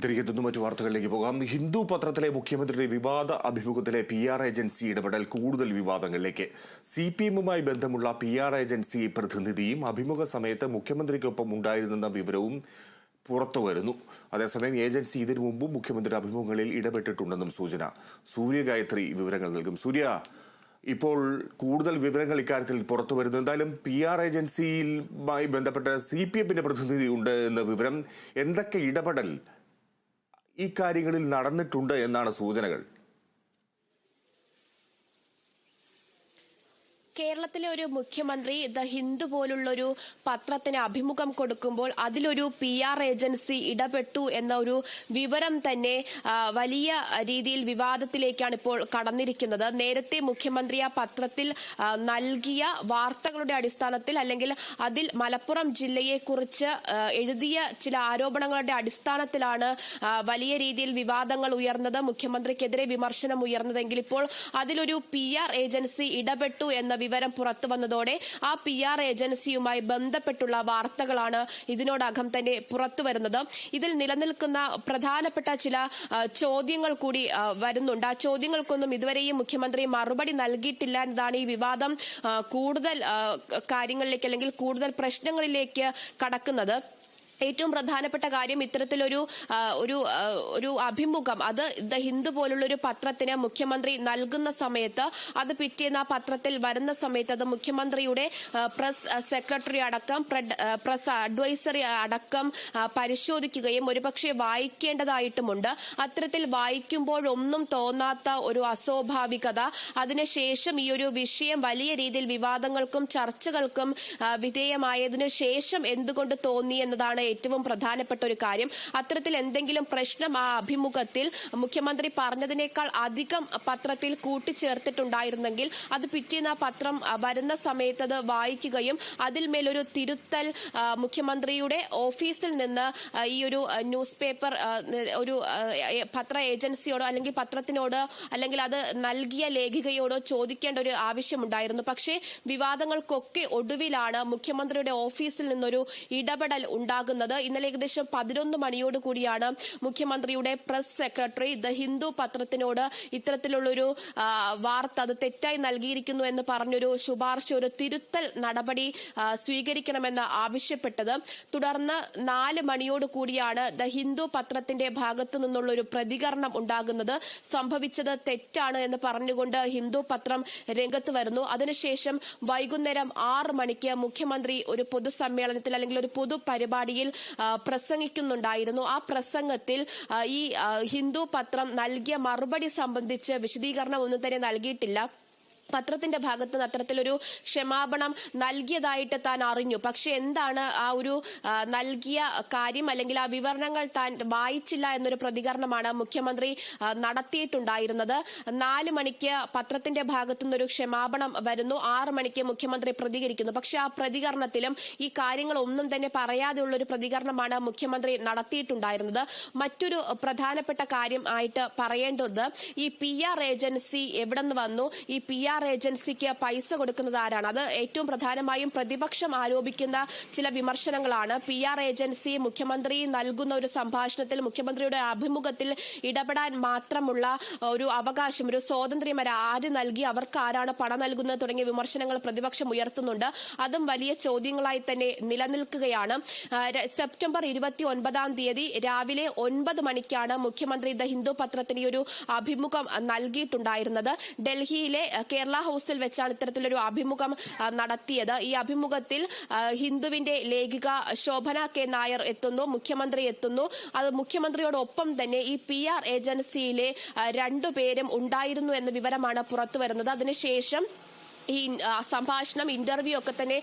തിരികെ നിന്നും മറ്റു വാർത്തകളിലേക്ക് പോകാം. ഹിന്ദു പത്രത്തിലെ മുഖ്യമന്ത്രിയുടെ വിവാദ അഭിമുഖത്തിലെ പി ആർ ഏജൻസി ഇടപെടൽ കൂടുതൽ വിവാദങ്ങളിലേക്ക്. സി പി എമ്മുമായി ബന്ധമുള്ള പി ആർ ഏജൻസി പ്രതിനിധിയും അഭിമുഖ സമയത്ത് മുഖ്യമന്ത്രിക്കൊപ്പം ഉണ്ടായിരുന്നെന്ന വിവരവും പുറത്തുവരുന്നു അതേസമയം ഏജൻസി ഇതിനു മുമ്പും മുഖ്യമന്ത്രിയുടെ അഭിമുഖങ്ങളിൽ ഇടപെട്ടിട്ടുണ്ടെന്നും സൂചന. സൂര്യഗായത്രി വിവരങ്ങൾ നൽകും. സൂര്യ ഇപ്പോൾ കൂടുതൽ വിവരങ്ങൾ ഇക്കാര്യത്തിൽ പുറത്തു വരുന്നു. എന്തായാലും പി ആർ ഏജൻസിയുമായി ബന്ധപ്പെട്ട സി പി എമ്മിന്റെ പ്രതിനിധി ഉണ്ട് എന്ന വിവരം. എന്തൊക്കെ ഇടപെടൽ ഈ കാര്യങ്ങളിൽ നടന്നിട്ടുണ്ട് എന്നാണ് സൂചനകൾ. കേരളത്തിലെ ഒരു മുഖ്യമന്ത്രി ദ ഹിന്ദു പോലുള്ള ഒരു പത്രത്തിന് അഭിമുഖം കൊടുക്കുമ്പോൾ അതിലൊരു പി ആർ ഏജൻസി ഇടപെട്ടു എന്ന ഒരു വിവരം തന്നെ വലിയ രീതിയിൽ വിവാദത്തിലേക്കാണ് ഇപ്പോൾ കടന്നിരിക്കുന്നത്. നേരത്തെ മുഖ്യമന്ത്രി ആ പത്രത്തിൽ നൽകിയ വാർത്തകളുടെ അടിസ്ഥാനത്തിൽ അല്ലെങ്കിൽ അതിൽ മലപ്പുറം ജില്ലയെക്കുറിച്ച് എഴുതിയ ചില ആരോപണങ്ങളുടെ അടിസ്ഥാനത്തിലാണ് വലിയ രീതിയിൽ വിവാദങ്ങൾ ഉയർന്നത് മുഖ്യമന്ത്രിക്കെതിരെ വിമർശനം ഉയർന്നതെങ്കിൽ ഇപ്പോൾ അതിലൊരു പി ആർ ഏജൻസി ഇടപെട്ടു എന്ന വിവരം പുറത്തു വന്നതോടെ ആ പി ആർ ഏജൻസിയുമായി ബന്ധപ്പെട്ടുള്ള വാർത്തകളാണ് ഇതിനോടകം തന്നെ പുറത്തുവരുന്നത് ഇതിൽ നിലനിൽക്കുന്ന പ്രധാനപ്പെട്ട ചില ചോദ്യങ്ങൾ കൂടി വരുന്നുണ്ട്. ആ ചോദ്യങ്ങൾക്കൊന്നും ഇതുവരെയും മുഖ്യമന്ത്രി മറുപടി നൽകിയിട്ടില്ല എന്നതാണ് ഈ വിവാദം കൂടുതൽ കാര്യങ്ങളിലേക്ക് അല്ലെങ്കിൽ കൂടുതൽ പ്രശ്നങ്ങളിലേക്ക് കടക്കുന്നത്. ഏറ്റവും പ്രധാനപ്പെട്ട കാര്യം ഇത്തരത്തിലൊരു ഒരു ഒരു അഭിമുഖം. അത് ദ ഹിന്ദു പോലുള്ള ഒരു പത്രത്തിന് മുഖ്യമന്ത്രി നൽകുന്ന സമയത്ത് അത് പിറ്റേന്ന് ആ പത്രത്തിൽ വരുന്ന സമയത്ത് അത് മുഖ്യമന്ത്രിയുടെ പ്രസ് സെക്രട്ടറി അടക്കം പ്രസ് അഡ്വൈസറി അടക്കം പരിശോധിക്കുകയും ഒരുപക്ഷെ വായിക്കേണ്ടതായിട്ടുമുണ്ട്. അത്തരത്തിൽ വായിക്കുമ്പോഴൊന്നും തോന്നാത്ത ഒരു അസ്വാഭാവികത. അതിനുശേഷം ഈ ഒരു വിഷയം വലിയ രീതിയിൽ വിവാദങ്ങൾക്കും ചർച്ചകൾക്കും വിധേയമായതിനു ശേഷം എന്തുകൊണ്ട് തോന്നി എന്നതാണ് ഏറ്റവും പ്രധാനപ്പെട്ട ഒരു കാര്യം അത്തരത്തിൽ എന്തെങ്കിലും പ്രശ്നം ആ അഭിമുഖത്തിൽ മുഖ്യമന്ത്രി പറഞ്ഞതിനേക്കാൾ അധികം പത്രത്തിൽ കൂട്ടിച്ചേർത്തിട്ടുണ്ടായിരുന്നെങ്കിൽ അത് പിറ്റേന്ന് ആ പത്രം വരുന്ന സമയത്ത് അത് വായിക്കുകയും അതിൽ മേലൊരു തിരുത്തൽ മുഖ്യമന്ത്രിയുടെ ഓഫീസിൽ നിന്ന് ഈ ഒരു ന്യൂസ് പേപ്പർ ഒരു പത്ര ഏജൻസിയോടോ അല്ലെങ്കിൽ പത്രത്തിനോട് അല്ലെങ്കിൽ അത് നൽകിയ ലേഖികയോടോ ചോദിക്കേണ്ട ഒരു ആവശ്യമുണ്ടായിരുന്നു. പക്ഷേ വിവാദങ്ങൾക്കൊക്കെ ഒടുവിലാണ് മുഖ്യമന്ത്രിയുടെ ഓഫീസിൽ നിന്നൊരു ഇടപെടൽ ഉണ്ടാകുന്നത്. ഇന്നലെ ഏകദേശം പതിനൊന്ന് മണിയോട് കൂടിയാണ് മുഖ്യമന്ത്രിയുടെ പ്രസ് സെക്രട്ടറി ദ ഹിന്ദു പത്രത്തിനോട് ഇത്തരത്തിലുള്ളൊരു വാർത്ത അത് തെറ്റായി നൽകിയിരിക്കുന്നു എന്ന് പറഞ്ഞൊരു ശുപാർശ ഒരു തിരുത്തൽ നടപടി സ്വീകരിക്കണമെന്ന് ആവശ്യപ്പെട്ടത്. തുടർന്ന് നാല് മണിയോട് കൂടിയാണ് ദ ഹിന്ദു പത്രത്തിന്റെ ഭാഗത്തു നിന്നുള്ള ഒരു പ്രതികരണം ഉണ്ടാകുന്നത്. സംഭവിച്ചത് തെറ്റാണ് എന്ന് പറഞ്ഞുകൊണ്ട് ഹിന്ദു പത്രം രംഗത്ത് വരുന്നു. അതിനുശേഷം വൈകുന്നേരം ആറ് മണിക്ക് മുഖ്യമന്ത്രി ഒരു പൊതുസമ്മേളനത്തിൽ അല്ലെങ്കിൽ ഒരു പൊതു പരിപാടിയിൽ പ്രസംഗിക്കുന്നുണ്ടായിരുന്നു. ആ പ്രസംഗത്തിൽ ഈ ഹിന്ദു പത്രം നൽകിയ മറുപടി സംബന്ധിച്ച് വിശദീകരണം ഒന്നും തന്നെ നൽകിയിട്ടില്ല. പത്രത്തിന്റെ ഭാഗത്ത് നിന്ന് അത്തരത്തിലൊരു ക്ഷമാപണം നൽകിയതായിട്ട് താൻ അറിഞ്ഞു. പക്ഷെ എന്താണ് ആ ഒരു നൽകിയ കാര്യം അല്ലെങ്കിൽ ആ വിവരണങ്ങൾ താൻ വായിച്ചില്ല എന്നൊരു പ്രതികരണമാണ് മുഖ്യമന്ത്രി നടത്തിയിട്ടുണ്ടായിരുന്നത്. നാല് മണിക്ക് പത്രത്തിന്റെ ഭാഗത്തു നിന്നൊരു ക്ഷമാപണം വരുന്നു. ആറ് മണിക്ക് മുഖ്യമന്ത്രി പ്രതികരിക്കുന്നു. പക്ഷെ ആ പ്രതികരണത്തിലും ഈ കാര്യങ്ങൾ ഒന്നും തന്നെ പറയാതെയുള്ള ഒരു പ്രതികരണമാണ് മുഖ്യമന്ത്രി നടത്തിയിട്ടുണ്ടായിരുന്നത്. മറ്റൊരു പ്രധാനപ്പെട്ട കാര്യം ആയിട്ട് പറയേണ്ടത് ഈ പി ആർ ഏജൻസി എവിടെ നിന്ന് വന്നു? ഈ പി ആർ ഏജൻസിക്ക് പൈസ കൊടുക്കുന്നത് ആരാണ്? അത് ഏറ്റവും പ്രധാനമായും പ്രതിപക്ഷം ആരോപിക്കുന്ന ചില വിമർശനങ്ങളാണ്. പി ഏജൻസി മുഖ്യമന്ത്രി നൽകുന്ന ഒരു സംഭാഷണത്തിൽ മുഖ്യമന്ത്രിയുടെ അഭിമുഖത്തിൽ ഇടപെടാൻ മാത്രമുള്ള ഒരു അവകാശം ഒരു സ്വാതന്ത്ര്യം വരെ ആര് നൽകി അവർക്ക് ആരാണ് പണം നൽകുന്നത് തുടങ്ങിയ വിമർശനങ്ങൾ പ്രതിപക്ഷം ഉയർത്തുന്നുണ്ട്. അതും വലിയ ചോദ്യങ്ങളായി തന്നെ നിലനിൽക്കുകയാണ്. സെപ്റ്റംബർ ഇരുപത്തി ഒൻപതാം തീയതി രാവിലെ ഒൻപത് മണിക്കാണ് മുഖ്യമന്ത്രി ദ ഹിന്ദു പത്രത്തിന് ഒരു അഭിമുഖം നൽകിയിട്ടുണ്ടായിരുന്നത്. ഡൽഹിയിലെ ആ, കേരള ഹൌസിൽ വെച്ചാണ് ഇത്തരത്തിലൊരു അഭിമുഖം നടത്തിയത്. ഈ അഭിമുഖത്തിൽ ഹിന്ദുവിന്റെ ലേഖിക ശോഭന കെ നായർ എത്തുന്നു മുഖ്യമന്ത്രി എത്തുന്നു. അത് മുഖ്യമന്ത്രിയോടൊപ്പം തന്നെ ഈ പി ആർ ഏജൻസിയിലെ രണ്ടുപേരും ഉണ്ടായിരുന്നു എന്ന വിവരമാണ് പുറത്തുവരുന്നത് അതിനുശേഷം ഈ സംഭാഷണം ഇന്റർവ്യൂ ഒക്കെ തന്നെ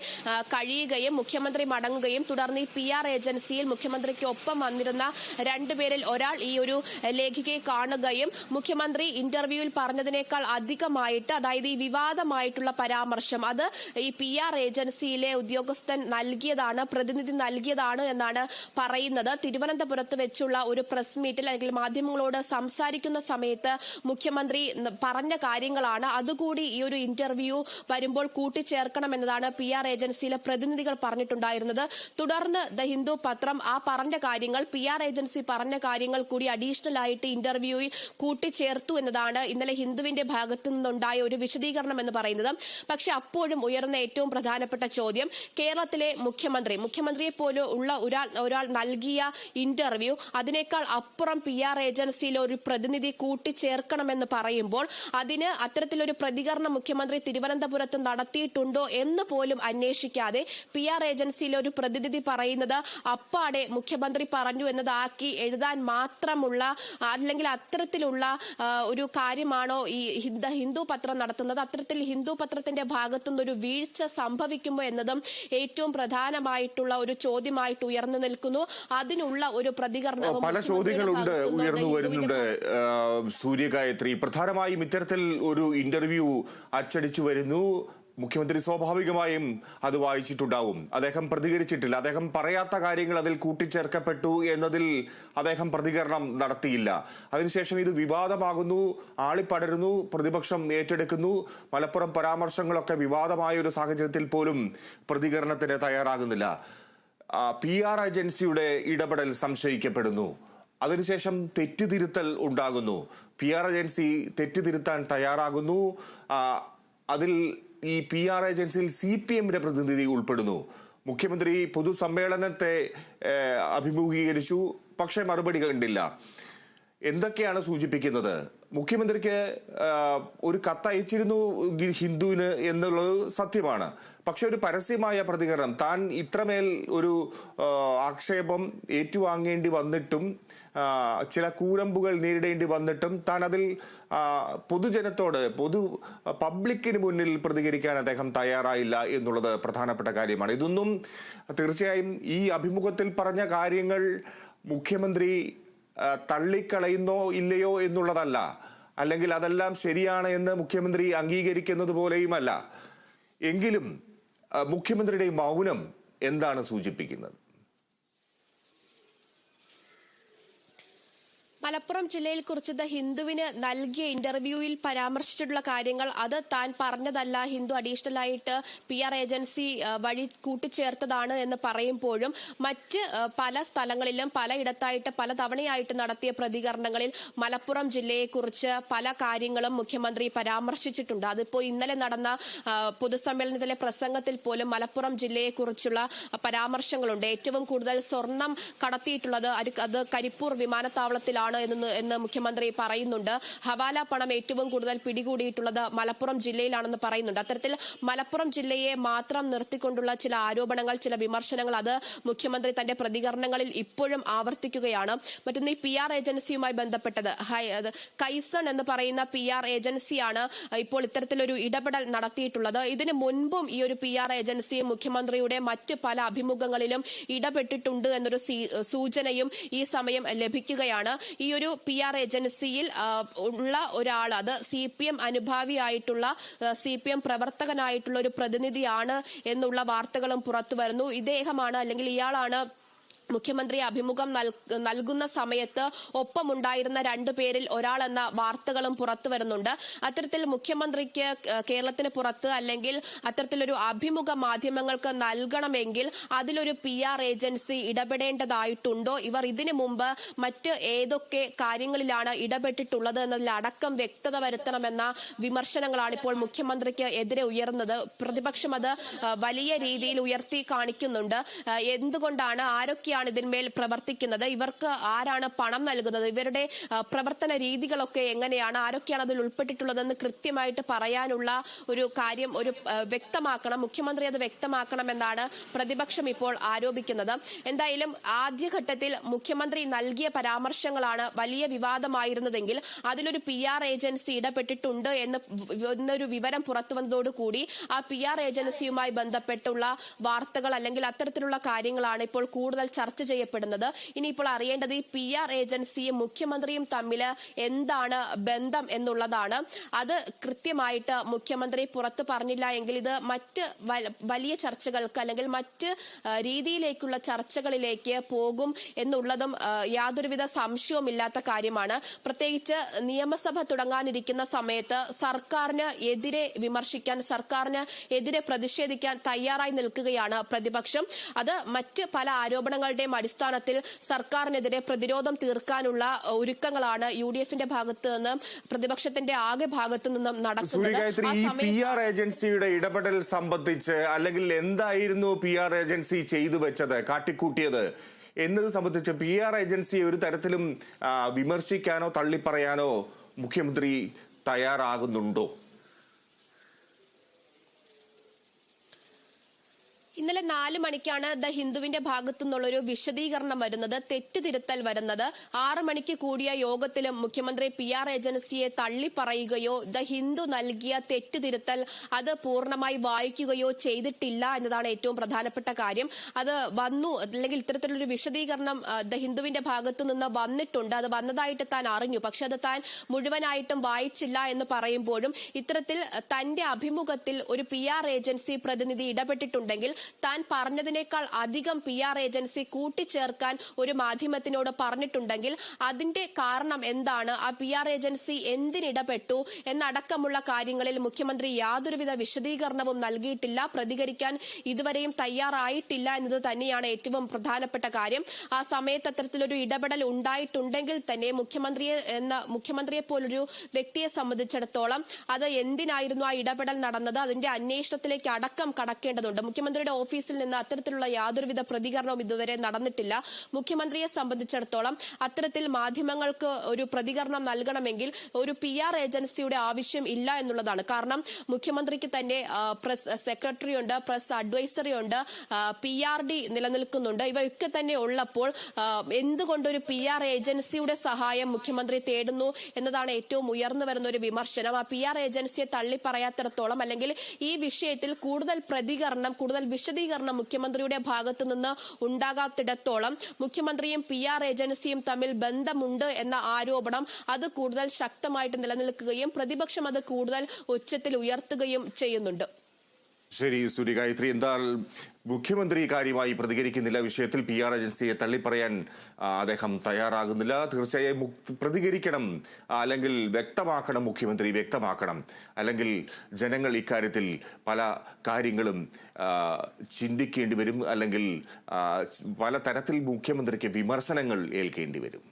കഴിയുകയും മുഖ്യമന്ത്രി മടങ്ങുകയും തുടർന്ന് ഈ പി ആർ ഏജൻസിയിൽ മുഖ്യമന്ത്രിക്ക് ഒപ്പം വന്നിരുന്ന രണ്ടുപേരിൽ ഒരാൾ ഈ ഒരു ലേഖികയെ കാണുകയും മുഖ്യമന്ത്രി ഇന്റർവ്യൂവിൽ പറഞ്ഞതിനേക്കാൾ അധികമായിട്ട് അതായത് ഈ വിവാദമായിട്ടുള്ള പരാമർശം അത് ഈ പി ആർ ഏജൻസിയിലെ ഉദ്യോഗസ്ഥൻ നൽകിയതാണ് പ്രതിനിധി നൽകിയതാണ് എന്നാണ് പറയുന്നത്. തിരുവനന്തപുരത്ത് വെച്ചുള്ള ഒരു പ്രസ് മീറ്റിൽ അല്ലെങ്കിൽ മാധ്യമങ്ങളോട് സംസാരിക്കുന്ന സമയത്ത് മുഖ്യമന്ത്രി പറഞ്ഞ കാര്യങ്ങളാണ്. അതുകൂടി ഈ ഒരു ഇന്റർവ്യൂ വരുമ്പോൾ കൂട്ടിച്ചേർക്കണമെന്നതാണ് പി ആർ ഏജൻസിയിലെ പ്രതിനിധികൾ പറഞ്ഞിട്ടുണ്ടായിരുന്നത്. തുടർന്ന് ദ ഹിന്ദു പത്രം ആ പറഞ്ഞ കാര്യങ്ങൾ പി ആർ ഏജൻസി പറഞ്ഞ കാര്യങ്ങൾ കൂടി അഡീഷണൽ ആയിട്ട് ഇന്റർവ്യൂവിൽ കൂട്ടിച്ചേർത്തു എന്നതാണ് ഇന്നലെ ഹിന്ദുവിന്റെ ഭാഗത്തു നിന്നുണ്ടായ ഒരു വിശദീകരണം എന്ന് പറയുന്നത്. പക്ഷെ അപ്പോഴും ഉയർന്ന ഏറ്റവും പ്രധാനപ്പെട്ട ചോദ്യം കേരളത്തിലെ മുഖ്യമന്ത്രി മുഖ്യമന്ത്രിയെ പോലെ ഉള്ള ഒരാൾ ഒരാൾ നൽകിയ ഇന്റർവ്യൂ അതിനേക്കാൾ അപ്പുറം പി ആർ ഏജൻസിയിലെ ഒരു പ്രതിനിധി കൂട്ടിച്ചേർക്കണമെന്ന് പറയുമ്പോൾ അതിന് അത്തരത്തിലൊരു പ്രതികരണം മുഖ്യമന്ത്രി തിരുവനന്തപുരത്ത് നടത്തിയിട്ടുണ്ടോ എന്ന് പോലും അന്വേഷിക്കാതെ പി ആർ ഏജൻസിയിലെ ഒരു പ്രതിനിധി പറയുന്നത് അപ്പാടെ മുഖ്യമന്ത്രി പറഞ്ഞു എന്നതാക്കി എഴുതാൻ മാത്രമുള്ള അല്ലെങ്കിൽ അത്തരത്തിലുള്ള ഒരു കാര്യമാണോ ഈ ഹിന്ദ ഹിന്ദു പത്രം നടത്തുന്നത്? അത്തരത്തിൽ ഹിന്ദു പത്രത്തിന്റെ ഭാഗത്തുനിന്ന് ഒരു വീഴ്ച സംഭവിക്കുമോ എന്നതും ഏറ്റവും പ്രധാനമായിട്ടുള്ള ഒരു ചോദ്യമായിട്ട് ഉയർന്നു നിൽക്കുന്നു. അതിനുള്ള ഒരു പ്രതികരണം പല ചോദ്യങ്ങളുണ്ട് ഉയർന്നു വരുന്നുണ്ട് സൂര്യഗായത്രി. പ്രധാനമായും ഇത്തരത്തിൽ ഒരു ഇന്റർവ്യൂ അച്ചടിച്ചു വരുന്നു. മുഖ്യമന്ത്രി സ്വാഭാവികമായും അത് വായിച്ചിട്ടുണ്ടാവും. അദ്ദേഹം പ്രതികരിച്ചിട്ടില്ല. അദ്ദേഹം പറയാത്ത കാര്യങ്ങൾ അതിൽ കൂട്ടിച്ചേർക്കപ്പെട്ടു എന്നതിൽ അദ്ദേഹം പ്രതികരണം നടത്തിയില്ല. അതിനുശേഷം ഇത് വിവാദമാകുന്നു ആളിപ്പടരുന്നു പ്രതിപക്ഷം ഏറ്റെടുക്കുന്നു. മലപ്പുറം പരാമർശങ്ങളൊക്കെ വിവാദമായ ഒരു സാഹചര്യത്തിൽ പോലും പ്രതികരണത്തിന് തയ്യാറാകുന്നില്ല. പി ആർ ഏജൻസിയുടെ ഇടപെടൽ സംശയിക്കപ്പെടുന്നു. അതിനുശേഷം തെറ്റുതിരുത്തൽ ഉണ്ടാകുന്നു. പി ആർ ഏജൻസി തെറ്റുതിരുത്താൻ തയ്യാറാകുന്നു. അതിൽ ഈ പി ആർ ഏജൻസിയിൽ സി പി എമ്മിന്റെ പ്രതിനിധി ഉൾപ്പെടുന്നു. മുഖ്യമന്ത്രി പൊതുസമ്മേളനത്തെ അഭിമുഖീകരിച്ചു. പക്ഷേ മറുപടി കണ്ടില്ല. എന്തൊക്കെയാണ് സൂചിപ്പിക്കുന്നത്? മുഖ്യമന്ത്രിക്ക് ഒരു കത്തയച്ചിരുന്നു ഹിന്ദുവിന് എന്നുള്ളത് സത്യമാണ്. പക്ഷെ ഒരു പരസ്യമായ പ്രതികരണം. താൻ ഇത്രമേൽ ഒരു ആക്ഷേപം ഏറ്റുവാങ്ങേണ്ടി വന്നിട്ടും ചില കൂരമ്പുകൾ നേരിടേണ്ടി വന്നിട്ടും താൻ അതിൽ പൊതുജനത്തോട് പൊതു പബ്ലിക്കിന് മുന്നിൽ പ്രതികരിക്കാൻ അദ്ദേഹം തയ്യാറായില്ല എന്നുള്ളത് പ്രധാനപ്പെട്ട കാര്യമാണ്. ഇതൊന്നും തീർച്ചയായും ഈ അഭിമുഖത്തിൽ പറഞ്ഞ കാര്യങ്ങൾ മുഖ്യമന്ത്രി തള്ളിക്കളയുന്നോ ഇല്ലയോ എന്നുള്ളതല്ല. അല്ലെങ്കിൽ അതെല്ലാം ശരിയാണ് എന്ന് മുഖ്യമന്ത്രി അംഗീകരിക്കുന്നത് പോലെയുമല്ല. എങ്കിലും മുഖ്യമന്ത്രിയുടെ മൗനം എന്താണ് സൂചിപ്പിക്കുന്നത്? മലപ്പുറം ജില്ലയിൽ കുറിച്ചത് ഹിന്ദുവിന് നൽകിയ ഇന്റർവ്യൂവിൽ പരാമർശിച്ചിട്ടുള്ള കാര്യങ്ങൾ അത് താൻ പറഞ്ഞതല്ല. ഹിന്ദു അഡീഷണൽ ആയിട്ട് പി ആർ ഏജൻസി വഴി കൂട്ടിച്ചേർത്തതാണ് എന്ന് പറയുമ്പോഴും മറ്റ് പല സ്ഥലങ്ങളിലും പലയിടത്തായിട്ട് പല തവണയായിട്ട് നടത്തിയ പ്രതികരണങ്ങളിൽ മലപ്പുറം ജില്ലയെക്കുറിച്ച് പല കാര്യങ്ങളും മുഖ്യമന്ത്രി പരാമർശിച്ചിട്ടുണ്ട്. അതിപ്പോൾ ഇന്നലെ നടന്ന പൊതുസമ്മേളനത്തിലെ പ്രസംഗത്തിൽ പോലും മലപ്പുറം ജില്ലയെക്കുറിച്ചുള്ള പരാമർശങ്ങളുണ്ട്. ഏറ്റവും കൂടുതൽ സ്വർണം കടത്തിയിട്ടുള്ളത് അത് കരിപ്പൂർ വിമാനത്താവളത്തിലാണ്. എന്ന് എന്ന് മുഖ്യമന്ത്രി പറയുന്നുണ്ട്. ഹവാല പണം ഏറ്റവും കൂടുതൽ പിടികൂടിയിട്ടുള്ളത് മലപ്പുറം ജില്ലയിലാണെന്ന് പറയുന്നുണ്ട്. അത്തരത്തിൽ മലപ്പുറം ജില്ലയെ മാത്രം നിർത്തിക്കൊണ്ടുള്ള ചില ആരോപണങ്ങൾ ചില വിമർശനങ്ങൾ അത് മുഖ്യമന്ത്രി തന്റെ പ്രതികരണങ്ങളിൽ ഇപ്പോഴും ആവർത്തിക്കുകയാണ്. മറ്റൊന്ന് ഈ പി ആർ ഏജൻസിയുമായി ബന്ധപ്പെട്ടത്. കൈസൺ എന്ന് പറയുന്ന പി ആർ ഏജൻസിയാണ് ഇപ്പോൾ ഇത്തരത്തിലൊരു ഇടപെടൽ നടത്തിയിട്ടുള്ളത്. ഇതിനു മുൻപും ഈ ഒരു പി ആർ ഏജൻസി മുഖ്യമന്ത്രിയുടെ മറ്റ് പല അഭിമുഖങ്ങളിലും ഇടപെട്ടിട്ടുണ്ട് എന്നൊരു സൂചനയും ഈ സമയം ലഭിക്കുകയാണ്. ഈ ഒരു പി ആർ ഏജൻസിയിൽ ഉള്ള ഒരാൾ അത് സി പി എം അനുഭാവിയായിട്ടുള്ള സി പി എം പ്രവർത്തകനായിട്ടുള്ള ഒരു പ്രതിനിധിയാണ് എന്നുള്ള വാർത്തകളും പുറത്തു വരുന്നു. ഇദ്ദേഹമാണ് അല്ലെങ്കിൽ ഇയാളാണ് മുഖ്യമന്ത്രി അഭിമുഖം നൽ- നൽകുന്ന സമയത്ത് ഒപ്പമുണ്ടായിരുന്ന രണ്ടു പേരിൽ ഒരാളെന്ന വാർത്തകളും പുറത്തുവരുന്നുണ്ട് അത്തരത്തിൽ മുഖ്യമന്ത്രിക്ക് കേരളത്തിന് പുറത്ത് അല്ലെങ്കിൽ അത്തരത്തിലൊരു അഭിമുഖ മാധ്യമങ്ങൾക്ക് നൽകണമെങ്കിൽ അതിലൊരു പി ആർ ഏജൻസി ഇടപെടേണ്ടതായിട്ടുണ്ടോ? ഇവർ ഇതിനു മുമ്പ് മറ്റ് ഏതൊക്കെ കാര്യങ്ങളിലാണ് ഇടപെട്ടിട്ടുള്ളത് എന്നതിലടക്കം വ്യക്തത വരുത്തണമെന്ന വിമർശനങ്ങളാണ് ഇപ്പോൾ മുഖ്യമന്ത്രിക്ക് എതിരെ ഉയർന്നത്. പ്രതിപക്ഷം അത് വലിയ രീതിയിൽ ഉയർത്തി കാണിക്കുന്നുണ്ട്. എന്തുകൊണ്ടാണ്? ആരൊക്കെയാണ് ഇതിന്മേൽ പ്രവർത്തിക്കുന്നത്? ഇവർക്ക് ആരാണ് പണം നൽകുന്നത്? ഇവരുടെ പ്രവർത്തന രീതികളൊക്കെ എങ്ങനെയാണ്? ആരൊക്കെയാണ് അതിൽ ഉൾപ്പെട്ടിട്ടുള്ളതെന്ന് കൃത്യമായിട്ട് പറയാനുള്ള ഒരു കാര്യം ഒരു വ്യക്തമാക്കണം. മുഖ്യമന്ത്രി അത് വ്യക്തമാക്കണമെന്നാണ് പ്രതിപക്ഷം ഇപ്പോൾ ആരോപിക്കുന്നത്. എന്തായാലും ആദ്യഘട്ടത്തിൽ മുഖ്യമന്ത്രി നൽകിയ പരാമർശങ്ങളാണ് വലിയ വിവാദമായിരുന്നതെങ്കിൽ അതിലൊരു പി ആർ ഏജൻസി ഇടപെട്ടിട്ടുണ്ട് എന്ന് എന്നൊരു വിവരം പുറത്തു വന്നതോടുകൂടി ആ പി ആർ ഏജൻസിയുമായി ബന്ധപ്പെട്ടുള്ള വാർത്തകൾ അല്ലെങ്കിൽ അത്തരത്തിലുള്ള കാര്യങ്ങളാണ് ഇപ്പോൾ കൂടുതൽ ചർച്ച ചർച്ച ചെയ്യപ്പെടുന്നത്. ഇനിയിപ്പോൾ അറിയേണ്ടത് ഈ പി ആർ ഏജൻസിയും മുഖ്യമന്ത്രിയും തമ്മിൽ എന്താണ് ബന്ധം എന്നുള്ളതാണ്. അത് കൃത്യമായിട്ട് മുഖ്യമന്ത്രി പുറത്ത് പറഞ്ഞില്ല എങ്കിൽ ഇത് മറ്റ് വലിയ ചർച്ചകൾക്ക് അല്ലെങ്കിൽ മറ്റ് രീതിയിലേക്കുള്ള ചർച്ചകളിലേക്ക് പോകും എന്നുള്ളതും യാതൊരുവിധ സംശയവുമില്ലാത്ത കാര്യമാണ്. പ്രത്യേകിച്ച് നിയമസഭ തുടങ്ങാനിരിക്കുന്ന സമയത്ത് സർക്കാരിന് എതിരെ വിമർശിക്കാൻ സർക്കാരിന് എതിരെ പ്രതിഷേധിക്കാൻ തയ്യാറായി നിൽക്കുകയാണ് പ്രതിപക്ഷം. അത് മറ്റ് പല ആരോപണങ്ങളുടെയും അടിസ്ഥാനത്തിൽ സർക്കാരിനെതിരെ പ്രതിരോധം തീർക്കാനുള്ള ഒരുക്കങ്ങളാണ് യു ഡി എഫിന്റെ ഭാഗത്ത് നിന്നും പ്രതിപക്ഷത്തിന്റെ ആകെ ഭാഗത്ത് നിന്നും നടക്കുന്നത്. ഈ പി ആർ ഏജൻസിയുടെ ഇടപെടൽ സംബന്ധിച്ച് അല്ലെങ്കിൽ എന്തായിരുന്നു പി ആർ ഏജൻസി ചെയ്തു വെച്ചത് കാട്ടിക്കൂട്ടിയത്? എന്നത് സംബന്ധിച്ച് പി ആർ ഏജൻസിയെ ഒരു തരത്തിലും വിമർശിക്കാനോ തള്ളിപ്പറയാനോ മുഖ്യമന്ത്രി തയ്യാറാകുന്നുണ്ടോ? ഇന്നലെ നാല് മണിക്കാണ് ദ ഹിന്ദുവിന്റെ ഭാഗത്തു നിന്നുള്ളൊരു വിശദീകരണം വരുന്നത്. തെറ്റുതിരുത്തൽ വരുന്നത്. ആറ് മണിക്ക് കൂടിയ യോഗത്തിലും മുഖ്യമന്ത്രി പി ആർ ഏജൻസിയെ തള്ളിപ്പറയുകയോ ദ ഹിന്ദു നൽകിയ തെറ്റുതിരുത്തൽ അത് പൂർണമായി വായിക്കുകയോ ചെയ്തിട്ടില്ല എന്നതാണ് ഏറ്റവും പ്രധാനപ്പെട്ട കാര്യം. അത് വന്നു അല്ലെങ്കിൽ ഇത്തരത്തിലൊരു വിശദീകരണം ദ ഹിന്ദുവിന്റെ ഭാഗത്തു നിന്ന് വന്നിട്ടുണ്ട്. അത് വന്നതായിട്ട് താൻ അറിഞ്ഞു. പക്ഷെ അത് താൻ മുഴുവനായിട്ടും വായിച്ചില്ല എന്ന് പറയുമ്പോഴും ഇത്തരത്തിൽ തന്റെ അഭിമുഖത്തിൽ ഒരു പി ആർ ഏജൻസി പ്രതിനിധി ഇടപെട്ടിട്ടുണ്ടെങ്കിൽ താൻ പറഞ്ഞതിനേക്കാൾ അധികം പി ആർ ഏജൻസി കൂട്ടിച്ചേർക്കാൻ ഒരു മാധ്യമത്തിനോട് പറഞ്ഞിട്ടുണ്ടെങ്കിൽ അതിന്റെ കാരണം എന്താണ്? ആ പി ആർ ഏജൻസി എന്തിനിടപെട്ടു? എന്നടക്കമുള്ള കാര്യങ്ങളിൽ മുഖ്യമന്ത്രി യാതൊരുവിധ വിശദീകരണവും നൽകിയിട്ടില്ല. പ്രതികരിക്കാൻ ഇതുവരെയും തയ്യാറായിട്ടില്ല എന്നത് തന്നെയാണ് ഏറ്റവും പ്രധാനപ്പെട്ട കാര്യം. ആ സമയത്ത് അത്തരത്തിലൊരു ഇടപെടൽ ഉണ്ടായിട്ടുണ്ടെങ്കിൽ തന്നെ മുഖ്യമന്ത്രിയെ എന്ന മുഖ്യമന്ത്രിയെ പോലൊരു വ്യക്തിയെ സംബന്ധിച്ചിടത്തോളം അത് എന്തിനായിരുന്നു ആ ഇടപെടൽ നടന്നത്? അതിന്റെ അന്വേഷണത്തിലേക്ക് അടക്കം കടക്കേണ്ടതുണ്ട്. മുഖ്യമന്ത്രിയുടെ ഓഫീസിൽ നിന്ന് അത്തരത്തിലുള്ള യാതൊരുവിധ പ്രതികരണവും ഇതുവരെ നടന്നിട്ടില്ല. മുഖ്യമന്ത്രിയെ സംബന്ധിച്ചിടത്തോളം അത്തരത്തിൽ മാധ്യമങ്ങൾക്ക് ഒരു പ്രതികരണം നൽകണമെങ്കിൽ ഒരു പി ആർ ഏജൻസിയുടെ ആവശ്യം ഇല്ല എന്നുള്ളതാണ്. കാരണം മുഖ്യമന്ത്രിക്ക് തന്നെ പ്രസ് സെക്രട്ടറി ഉണ്ട് പ്രസ് അഡ്വൈസറി ഉണ്ട് പി ആർ ഡി നിലനിൽക്കുന്നുണ്ട്. ഇവയൊക്കെ തന്നെ ഉള്ളപ്പോൾ എന്തുകൊണ്ടൊരു പി ആർ ഏജൻസിയുടെ സഹായം മുഖ്യമന്ത്രി തേടുന്നു എന്നതാണ് ഏറ്റവും ഉയർന്നു വരുന്ന ഒരു വിമർശനം. ആ പി ആർ ഏജൻസിയെ തള്ളിപ്പറയാത്തിടത്തോളം അല്ലെങ്കിൽ ഈ വിഷയത്തിൽ കൂടുതൽ പ്രതികരണം കൂടുതൽ വിശദീകരണം മുഖ്യമന്ത്രിയുടെ ഭാഗത്തു നിന്ന് ഉണ്ടാകാത്തിടത്തോളം മുഖ്യമന്ത്രിയും പി ആർ ഏജൻസിയും തമ്മിൽ ബന്ധമുണ്ട് എന്ന ആരോപണം അത് കൂടുതൽ ശക്തമായിട്ട് നിലനിൽക്കുകയും പ്രതിപക്ഷം അത് കൂടുതൽ ഉച്ചത്തിൽ ഉയർത്തുകയും ചെയ്യുന്നുണ്ട്. ശരി സൂര്യഗായത്രി എന്താൽ മുഖ്യമന്ത്രി കാര്യമായി പ്രതികരിക്കുന്നില്ല. വിഷയത്തിൽ പി ആർ ഏജൻസിയെ തള്ളിപ്പറയാൻ അദ്ദേഹം തയ്യാറാകുന്നില്ല. തീർച്ചയായും പ്രതികരിക്കണം അല്ലെങ്കിൽ വ്യക്തമാക്കണം മുഖ്യമന്ത്രി വ്യക്തമാക്കണം. അല്ലെങ്കിൽ ജനങ്ങൾ ഇക്കാര്യത്തിൽ പല കാര്യങ്ങളും ചിന്തിക്കേണ്ടി വരും. അല്ലെങ്കിൽ പല തരത്തിൽ മുഖ്യമന്ത്രിക്ക് വിമർശനങ്ങൾ ഏൽക്കേണ്ടി വരും.